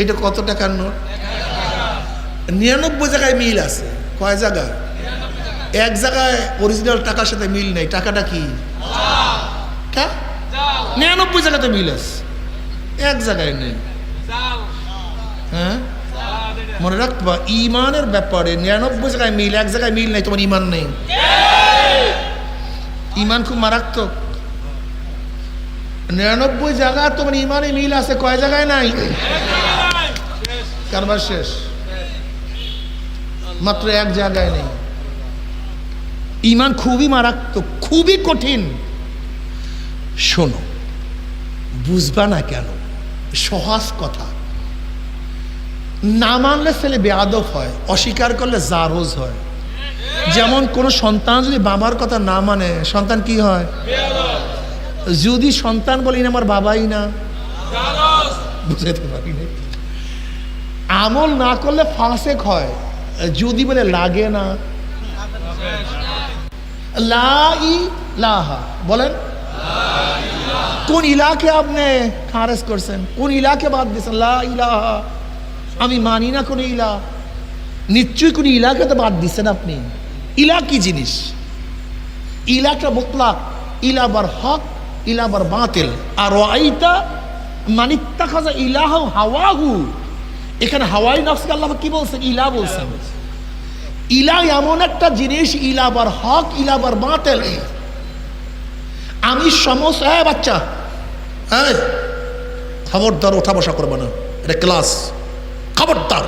এটা কত টাকার নোট? নিরানব্বই জায়গায় মিল আছে। কয় জায়গায় এক জায়গায় অরিজিনাল টাকার সাথে মিল নেই। টাকাটা কি? নিরানব্বই জায়গাতে মিল আছে। এক জায়গায় নেই। হ্যাঁ? মনে রাখবা, ইমানের ব্যাপারে নিরানব্বই জায়গায় মিল, এক জায়গায় মিল নেই, তোমার ইমান নেই। ইমান খুব মারাত্মক। নিরানব্বই জায়গা তোমার ইমানে মিল আছে, কয় জায়গায় নাই? কারবার শেষ। মাত্র এক জায়গায় নেই। ইমান খুবই মারাত্মক, খুবই কঠিন। শোনো, বুঝবা না কেন, সহজ কথা। না মানলে ছেলে বেয়াদব হয়, অস্বীকার করলে জারোজ হয়। যেমন কোনো সন্তান যদি বাবার কথা না মানে সন্তান কি হয়? যদি সন্তান বলি না আমার বাবাই না। বুঝাতে পারি না আমল না করলে ফাঁসেক হয়। যদি বলে লাগে না। লাহা। বলেন। কোন ইলাকে আপনি খারেজ করছেন? কোন ইলাকে বাদ দিয়েছেন? লা ইলাহা। আমি মানি না কোন ইলা নিশ্চয়ই কোন ইলাকে তো বাদ দিচ্ছেন আপনি। ইলা কি জিনিস? ইলাটা মুতলাক। ইলাবার হক ইলাবার বাতিল। আর আইতা মানিত্তা খাজা ইলাহ হাওয়াহু। এখানে হাওয়াই নফসকে আল্লাহ কি বলছেন ইলা বলছেন ইলা এমন একটা জিনিস ইলাবার হক ইলাবার বাতিল আমি সমস্ত হ্যাঁ বাচ্চা হ্যাঁ খবরদার ওঠা বসা করবে না এটা ক্লাস খবরদার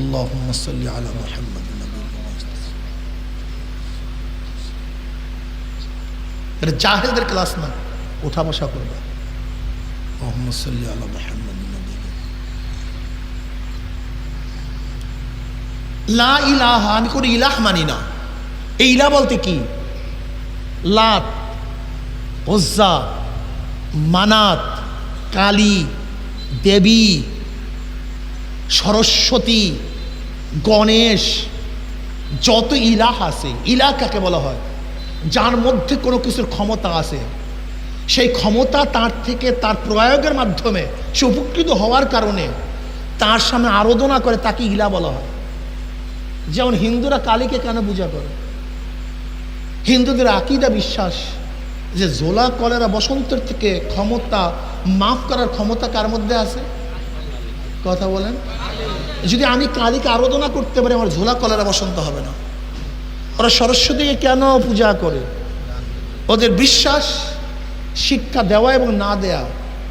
اللهم صل على محمد النبي এটা জাহেলদের ক্লাস না ওঠা বসা করবে اللهم صل على محمد النبي লা ইলাহা আমি কোনো ইলাহ মানি না এই ইলা বলতে কি লাত ওজ্জা মানাত কালী দেবী সরস্বতী গণেশ যত ইলাহ আছে ইলাহ কাকে বলা হয় যার মধ্যে কোনো কিছুর ক্ষমতা আছে সেই ক্ষমতা তার থেকে তার প্রয়োগের মাধ্যমে সে উপকৃত হওয়ার কারণে তার সামনে আরাধনা করে তাকে ইলা বলা হয়। যেমন হিন্দুরা কালীকে কেন পূজা করে? হিন্দুদের আকিদা বিশ্বাস যে জোলা, কলেরা, বসন্তের থেকে ক্ষমতা মাফ করার ক্ষমতা কার মধ্যে আছে? কথা বলেন। যদি আমি কালীকে আরাধনা করতে পারি, আমার ঝোলা কলেরা, বসন্ত হবে না। ওরা সরস্বতীকে কেন পূজা করে? ওদের বিশ্বাস শিক্ষা দেওয়া এবং না দেয়া,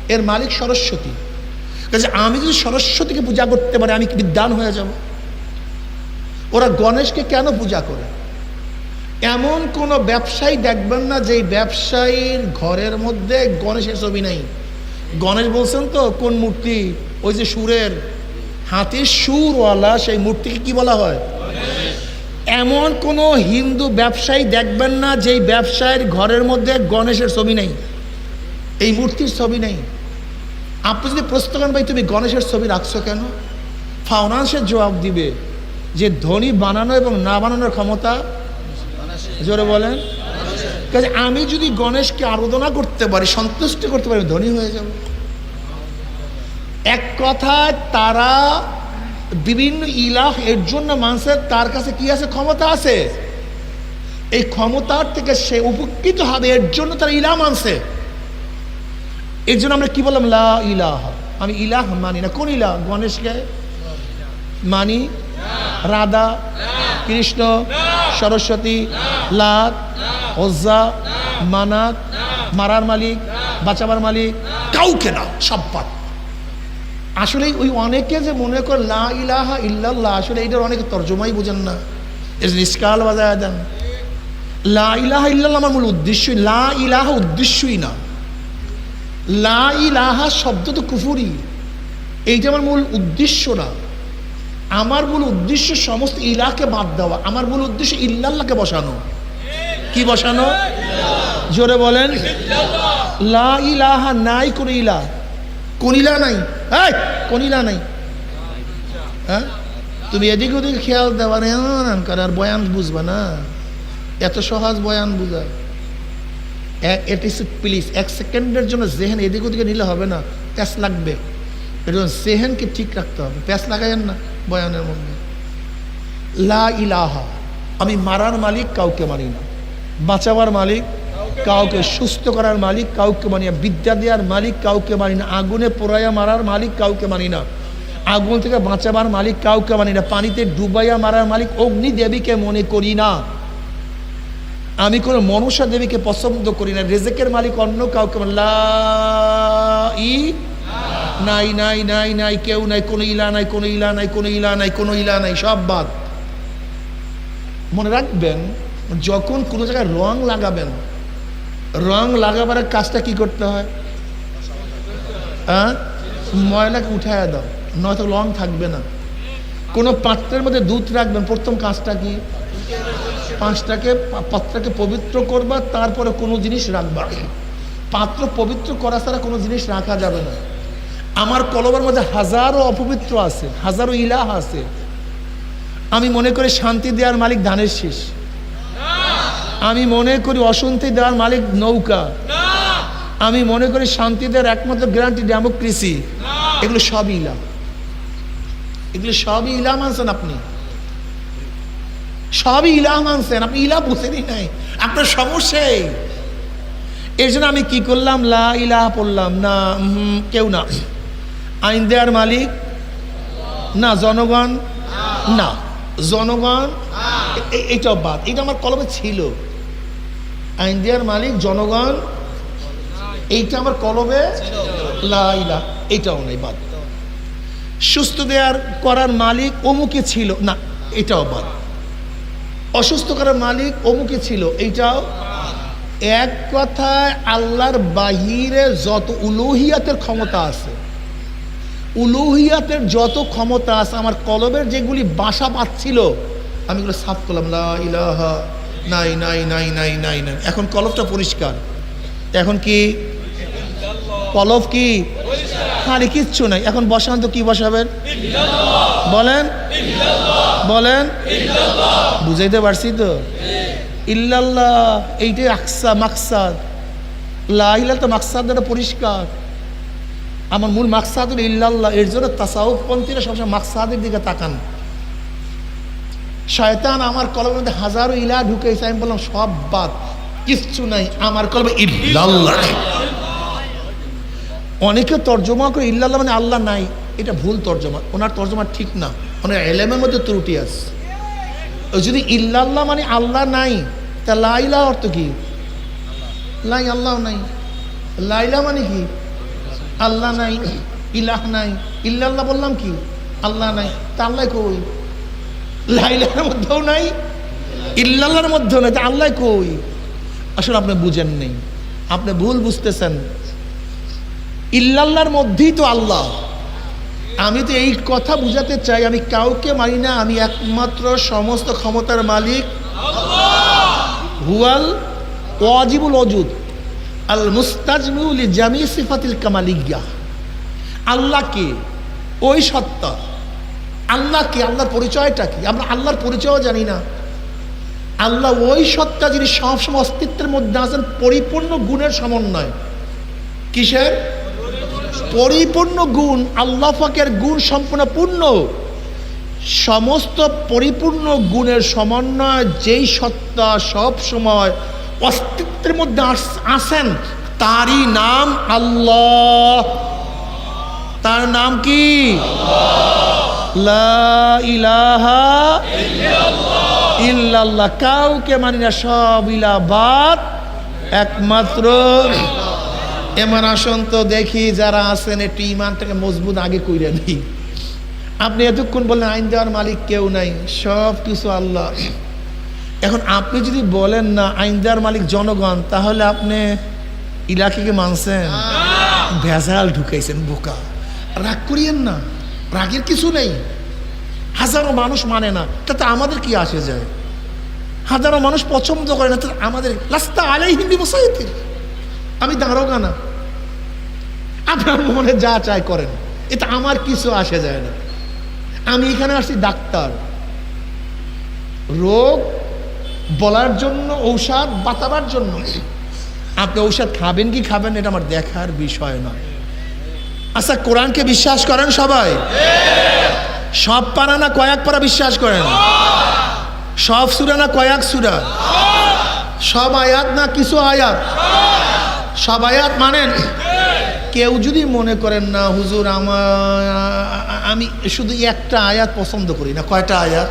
এর মালিক সরস্বতী। কাজে আমি যদি সরস্বতীকে পূজা করতে পারি, আমি বিদ্যান হয়ে যাব? ওরা গণেশকে কেন পূজা করে? এমন কোনো ব্যবসায়ী দেখবেন না যে ব্যবসায়ীর ঘরের মধ্যে গণেশের ছবি নাই। গণেশ বলছেন তো, কোন মূর্তি? ওই যে সুরের। হাতির সুরওয়ালা, সেই মূর্তিকে কি বলা হয়? এমন কোনো হিন্দু ব্যবসায়ী দেখবেন না যেই ব্যবসায়ীর ঘরের মধ্যে গণেশের ছবি নেই। এই মূর্তির ছবি নেই। আপনি যদি প্রশ্ন করেন, ভাই, তুমি গণেশের ছবি রাখছো কেন? ফাউনান্সের জবাব দিবে যে ধনী বানানো এবং না বানানোর ক্ষমতা জোরে বলেন। কাজে আমি যদি গণেশকে আরাধনা করতে পারি, সন্তুষ্ট করতে পারি ধনী হয়ে যাব। এক কথায় তারা বিভিন্ন ইলাহ এর জন্য মানুষের তার কাছে কি আছে? ক্ষমতা আছে। এই ক্ষমতার থেকে সে উপকৃত হবে, এর জন্য তারা ইলাহ মানছে। এর জন্য আমরা কি বললাম? লা ইলাহ। আমি ইলাহ মানি না। কোন ইলাহ? গণেশকে মানি? রাধা, কৃষ্ণ, সরস্বতী লাত ওজ্জা, মানাত, মারার মালিক, বাঁচাবার মালিক, কাউকে না সব বাদ আসলে ওই অনেকে যে মনে করে লা ইলাহা ইল্লাল্লাহ, আসলে এইটার অনেকে তর্জমাই বোঝেন না। এর নিষ্কাল বাজায় দেন। লা ইলাহা ইল্লাল্লাহ আমার মূল উদ্দেশ্যই, লা ইলাহা উদ্দেশ্যই না। লা শব্দ তো কুফুরি। এইটা আমার মূল উদ্দেশ্য না, আমার মূল উদ্দেশ্য সমস্ত ইলাকে বাদ দেওয়া, আমার মূল উদ্দেশ্য ইল্লাল্লাহকে বসানো। কি বসানো? জোরে বলেন। লা ইলাহা নাই কোন ইলা কোন ইলা নাই? এই, কোন ইলা নাই? হ্যাঁ? তুমি এদিক ওদিক খেয়াল দেওয়া করে আর বয়ান বুঝবা না। এত সহজ বয়ান বুঝা। প্লিজ এক সেকেন্ডের জন্য জেহেন এদিক ওদিকে নিলে হবে না প্যাস লাগবে। এর জন্য জেহেনকে ঠিক রাখতে হবে প্যাস লাগাইয়েন না বয়ানের মধ্যে। লা ইলাহা, আমি মারার মালিক, কাউকে মানি না। বাঁচাবার মালিক, কাউকে সুস্থ করার মালিক, কাউকে মানি না। বিদ্যা দেওয়ার মালিক, কাউকে মানি না। আগুনে পোড়াইয়া মারার মালিক, কাউকে মানি না। আগুন থেকে বাঁচাবার মালিক, কাউকে মানি না। পানিতে ডুবাইয়া মারার মালিক অগ্নি দেবীকে মনে করি না। আমি কোনো মনসা দেবীকে পছন্দ করি না। রেজেকের মালিক অন্য কাউকে ই নাই নাই নাই নাই, কেউ নাই, কোনো ইলা নাই, কোনো ইলা নাই, কোনো ইলা নাই, কোনো ইলা নাই, সব বাদ। মনে রাখবেন, যখন কোনো জায়গায় রং লাগাবেন, রং লাগাবার কাজটা কি করতে হয়? হ্যাঁ ময়লাকে উঠায় দাও, নয়তো রং থাকবে না। কোনো পাত্রের মধ্যে দুধ রাখবেন, প্রথম কাজটা কি? পাঁচটাকে, পাত্রকে পবিত্র করবা, তারপরে কোনো জিনিস রাখবা। পাত্র পবিত্র করা ছাড়া কোনো জিনিস রাখা যাবে না। আমার কলমের মধ্যে হাজারো অপবিত্র আছে, হাজারো ইলাহ আছে। আমি মনে করি শান্তি দেওয়ার মালিক ধানের শীষ। আমি মনে করি অশান্তি দেওয়ার মালিক নৌকা। আমি মনে করি শান্তি দেওয়ার একমাত্র গ্যারান্টি ডেমোক্রেসি এগুলো সবই ইলা এগুলো সবই ইলা মানছেন আপনি। সবই ইলা মানছেন, আপনি ইলা বুঝেনই নাই, আপনার সমস্যাই এই। জন্য আমি কি করলাম? লা ইলাহা পড়লাম। না কেউ না। আইন দেয়ার মালিক? না, জনগণ? না। জনগণ? এ- এ- বাদ। এটা আমার কলমে ছিল। আইন দেয়ার মালিক, জনগণ? এইটা আমার কলমে? লা ইলাহা। এইটাও নেই, বাদ। সুস্থ দেওয়ার করার মালিক অমুকে ছিল। না, এটাও বাদ। অসুস্থ করার মালিক অমুকে ছিল, এইটাও? এক কথায় আল্লাহর বাহিরে যত উলোহিয়াতের ক্ষমতা আছে, উলোহিয়াতের যত ক্ষমতা আছে, আমার কলবের যেগুলি বাসা পাচ্ছিল আমি এগুলো সাফ করলাম, লা নাই নাই নাই নাই নাই নাই। এখন কলবটা পরিষ্কার। এখন কি? কলব কি? খালি কিচ্ছু নাই। এখন বসান তো কি বসাবেন? বলেন? বলেন, বুঝাইতে পারছি তো? ইল্লাল্লাহ, এইটাই আকসা, মাকসাদ। লাইলা তো মাকসাদ এটা পরিষ্কার। আমার মূল মাকসাদ হলো ইল্লাল্লাহ, এর জন্য তাসাউফপন্থীরা সবসময় মাকসাদের দিকে তাকান। শয়তান আমার কলমের মধ্যে হাজারো ইলা ঢুকেছে, আমি বললাম, সব বাদ, কিচ্ছু নাই, আমার কলমে ইল্লাল্লাহ। অনেকে তর্জমা করে ইল্লাল্লাহ মানে আল্লাহ নাই। এটা ভুল তর্জমা। ওনার তর্জমা ঠিক না। ওনার এলেমের মধ্যে ত্রুটি আছে। যদি ইল্লাল্লাহ মানে আল্লাহ নাই, তা লাইলা অর্থ কি? লাই আল্লাহ নাই। লাইলা মানে কি? আল্লাহ নাই, ইলাহ নাই। ইল্লাল্লাহ বললাম কি? আল্লাহ নাই। তা আল্লাহ কই? লাইলার মধ্যেও নাই, ইল্লাল্লাহর মধ্যেও নাই। তা আল্লাহ কই? আসলে আপনি বুঝেন নেই। আপনি ভুল বুঝতেছেন। ইল্লাল্লাহর মধ্যেই তো আল্লাহ। আমি তো এই কথা বুঝাতে চাই, আমি কাউকে মানি না, আমি একমাত্র সমস্ত ক্ষমতার মালিক। হুয়াল ওয়াজিবুল অজুদ আল মুস্তাজমিউল জামি সিফাতিল কামালিয়া। আল্লাহকে, ওই সত্তা। আল্লাহকে, আল্লাহর পরিচয়টা কি? আমরা আল্লাহর পরিচয়ও জানি না। আল্লাহ ওই সত্তা যিনি সবসময় অস্তিত্বের মধ্যে আছেন, পরিপূর্ণ গুণের সমন্বয়। কিসের? পরিপূর্ণ গুণ, আল্লাহ ফাকের গুণ সম্পূর্ণ পূর্ণ। সমস্ত পরিপূর্ণ গুণের সমন্বয়, যেই সত্তা সব সময় অস্তিত্বের মধ্যে আস- আসেন, তারই নাম আল্লাহ। তার নাম কি? ইলাহা ইল্লাল্লাহ। কাউকে মানি না, সব ইলাবাদ একমাত্র এমন আসন তো দেখি যারা আছেন একটু ইমানটাকে মজবুত আগে কইরে নেই আপনি এতক্ষণ বললেন আইন দেওয়ার মালিক কেউ নাই সব কিছু আল্লাহ। এখন আপনি যদি বলেন না আইন দেওয়ার মালিক জনগণ তাহলে আপনি ইলাকাকে মানছেন? ভেজাল ঢুকাইছেন বোকা। রাগ করিয়েন না রাগের কিছু নেই। হাজারো মানুষ মানে না তাতে আমাদের কি আসে যায়? হাজারো মানুষ পছন্দ করে না তাতে আমাদের লাস্তা আলাই হিন্দি বসাইতে আমি দাঁড়োগা না। আপনার মনে যা চাই করেন। এটা আমার কিছু আসে যায় না। আমি এখানে আসছি ডাক্তার। রোগ বলার জন্য, ঔষধ বাতাবার জন্য। আপনি ঔষধ খাবেন কি খাবেন এটা আমার দেখার বিষয় নয়। আচ্ছা কোরআনকে বিশ্বাস করেন সবাই? সব পারা না কয়েক পারা বিশ্বাস করেন? সব সুরা না কয়েক সুরা? সব আয়াত না কিছু আয়াত? সব আয়াত মানেন। কেউ যদি মনে করেন, না, হুজুর আমার আমি শুধু একটা আয়াত পছন্দ করি না। কয়টা আয়াত?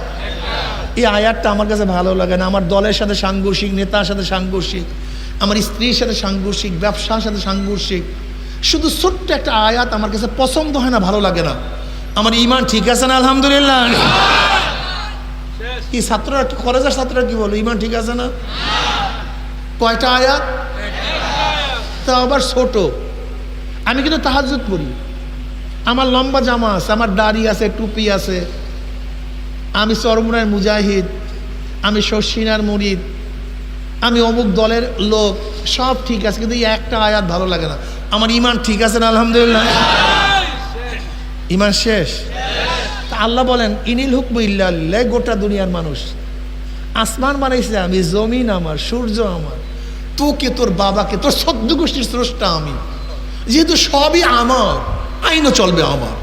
এই আয়াতটা আমার কাছে ভালো লাগে না। আমার দলের সাথে সাংঘর্ষিক, নেতার সাথে সাংঘর্ষিক, আমার স্ত্রীর সাথে সাংঘর্ষিক, ব্যবসার সাথে সাংঘর্ষিক। শুধু ছোট্ট একটা আয়াত আমার কাছে পছন্দ হয় না, ভালো লাগে না। আমার ইমান ঠিক আছে না, আলহামদুলিল্লাহ? কি ছাত্ররা, কলেজের ছাত্ররা কি বলো, ইমান ঠিক আছে না? কয়টা আয়াত? তা আবার ছোট। আমি কিন্তু তাহাজুদ পড়ি। আমার লম্বা জামা আছে, আমার দাড়ি আছে, টুপি আছে। আমি চরমুনার মুজাহিদ, আমি শশিনার মুরিদ, আমি অমুক দলের লোক, সব ঠিক আছে, কিন্তু একটা আয়াত ভালো লাগে না। আমার ইমান ঠিক আছে না, আলহামদুলিল্লাহ? ইমান শেষ? তা আল্লাহ বলেন, ইনিল হুকম ইল্লা গোটা দুনিয়ার মানুষ। আসমান বানাইছে আমি, জমিন আমার, সূর্য আমার। তোকে, তোর বাবাকে, তোর সদ্য গোষ্ঠীর স্রষ্টা আমি। যেহেতু সবই আমার, আইনও চলবে আমার।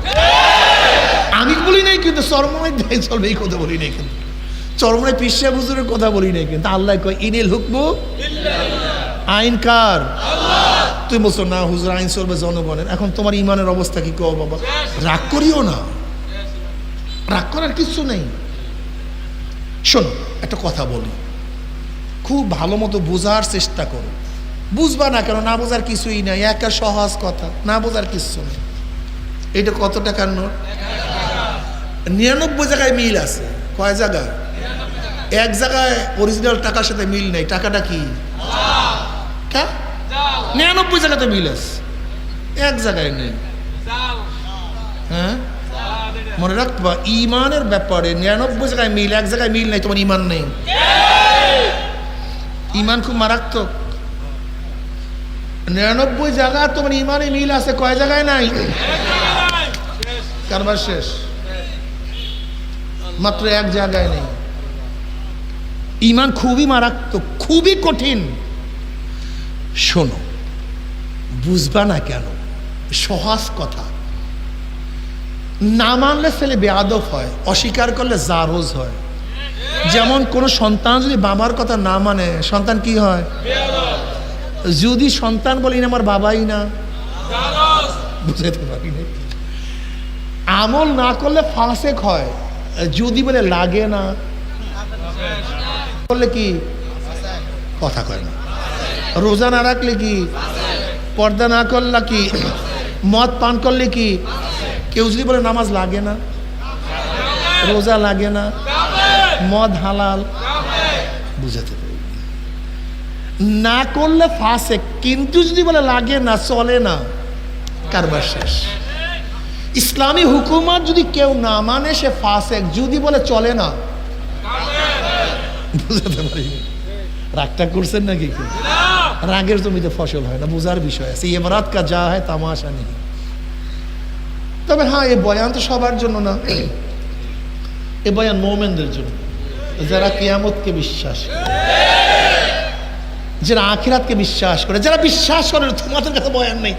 আমি বলি নাই কিন্তু চরমায় দেয় চলবে, এই কথা বলি নাই কিন্তু। চরমায় পিসা বুজুরের কথা বলি নাই কিন্তু, আল্লাহ কয়, ইনিল হুকমু আইন কার? তুই বলছো, না হুজুর, আইন চলবে জনগণের। এখন তোমার ইমানের অবস্থা কি কো বাবা? রাগ করিও না। রাগ করার কিছু নেই। শোনো, একটা কথা বলি। খুব ভালো মতো বোঝার চেষ্টা করো। বুঝবা না কেন, না বোঝার কিছুই নাই একটা সহজ কথা, না বোঝার কিছু নেই। এটা কত টাকার নোট? নিরানব্বই জায়গায় মিল আছে। কয় জায়গায় এক জায়গায় অরিজিনাল টাকার সাথে মিল নেই। টাকাটা কি? নিরানব্বই জায়গাতে মিল আছে। এক জায়গায় নেই। হ্যাঁ? মনে রাখবা, ইমানের ব্যাপারে নিরানব্বই জায়গায় মিল, এক জায়গায় মিল নাই, তোমার ইমান নেই। ইমান খুব মারাত্মক। নিরানব্বই জায়গা তোমার ইমানে মিল আছে, কয় জায়গায় নাই? কারবার শেষ। মাত্র এক জায়গায় নেই। ইমান খুবই মারাত্মক, খুবই কঠিন। শোনো, বুঝবা না কেন, সহজ কথা। না মানলে ছেলে বেয়াদব হয়, অস্বীকার করলে জারোজ হয়। যেমন কোনো সন্তান যদি বাবার কথা না মানে সন্তান কি হয়? যদি সন্তান বলি না আমার বাবাই না। বুঝাতে না আমল না করলে ফাঁসেক হয়। যদি বলে, লাগে না। করলে কি? কথা কয় না। রোজা না রাখলে কি? পর্দা না করলে কি? মদ পান করলে কি? কেউ যদি বলে, নামাজ লাগে না। রোজা লাগে না। মদ হালাল। বুঝাতে পারি। না করলে ফাঁসে, কিন্তু যদি বলে লাগে না, চলে না, কারবার শেষ। ইসলামী হুকুমত যদি কেউ না মানে সে ফাঁসেক যদি বলে চলে না। বুঝাতে পারি। রাগটা করছেন নাকি কি রাগের জমিতে ফসল হয় না, বোঝার বিষয় আছে। এবারাত কা যা হয়, তামাশা নেই। তবে হ্যাঁ এই বয়ান তো সবার জন্য না। এ বয়ান মোমেনদের জন্য। যারা কিয়ামতকে বিশ্বাস যারা আখিরাতকে বিশ্বাস করে, যারা বিশ্বাস করে তোমাদের কাছে বয়ান নেই।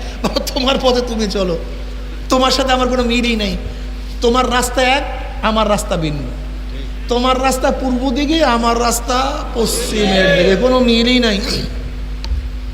তোমার পথে তুমি চলো। তোমার সাথে আমার কোনো মিলই নেই। তোমার রাস্তা এক, আমার রাস্তা ভিন্ন। তোমার রাস্তা পূর্ব দিকে, আমার রাস্তা পশ্চিমের দিকে, কোনো মিলই নাই।